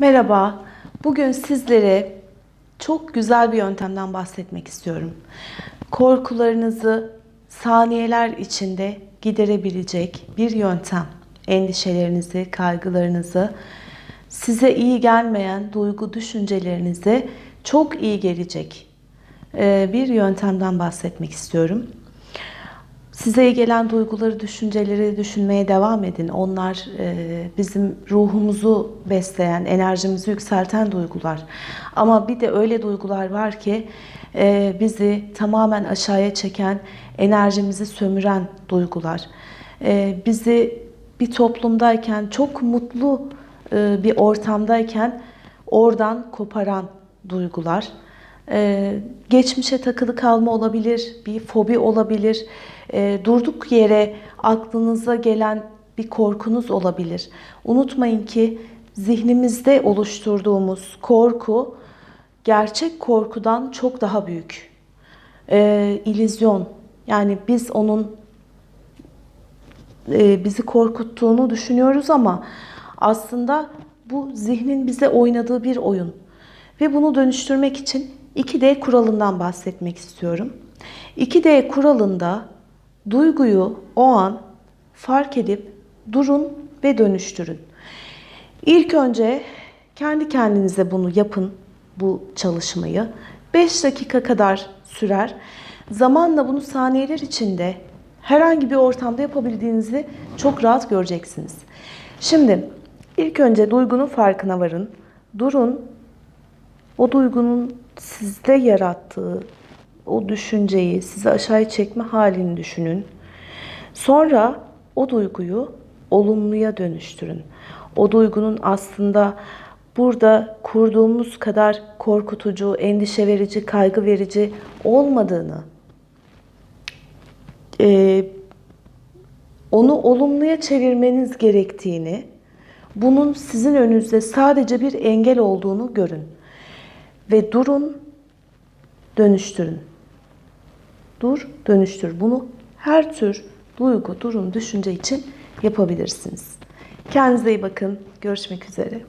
Merhaba. Bugün sizlere çok güzel bir yöntemden bahsetmek istiyorum. Korkularınızı saniyeler içinde giderebilecek bir yöntem. Endişelerinizi, kaygılarınızı, size iyi gelmeyen duygu düşüncelerinize çok iyi gelecek bir yöntemden bahsetmek istiyorum. Size gelen duyguları, düşünceleri düşünmeye devam edin. Onlar e, bizim ruhumuzu besleyen, enerjimizi yükselten duygular. Ama bir de öyle duygular var ki e, bizi tamamen aşağıya çeken, enerjimizi sömüren duygular. E, bizi bir toplumdayken, çok mutlu bir ortamdayken oradan koparan duygular. Ee, geçmişe takılı kalma olabilir, bir fobi olabilir, Ee, durduk yere aklınıza gelen bir korkunuz olabilir. Unutmayın ki zihnimizde oluşturduğumuz korku gerçek korkudan çok daha büyük. Ee, illüzyon. Yani biz onun e, bizi korkuttuğunu düşünüyoruz ama aslında bu zihnin bize oynadığı bir oyun. Ve bunu dönüştürmek için 2D kuralından bahsetmek istiyorum. 2D kuralında duyguyu o an fark edip durun ve dönüştürün. İlk önce kendi kendinize bunu yapın, bu çalışmayı. 5 dakika kadar sürer. Zamanla bunu saniyeler içinde herhangi bir ortamda yapabildiğinizi çok rahat göreceksiniz. Şimdi ilk önce duygunun farkına varın. Durun. O duygunun sizde yarattığı o düşünceyi sizi aşağıya çekme halini düşünün. Sonra o duyguyu olumluya dönüştürün. O duygunun aslında burada kurduğumuz kadar korkutucu, endişe verici, kaygı verici olmadığını, e, onu olumluya çevirmeniz gerektiğini, bunun sizin önünüzde sadece bir engel olduğunu görün. Ve durun, dönüştürün. Dur, dönüştür. Bunu her tür duygu, durum, düşünce için yapabilirsiniz. Kendinize iyi bakın. Görüşmek üzere.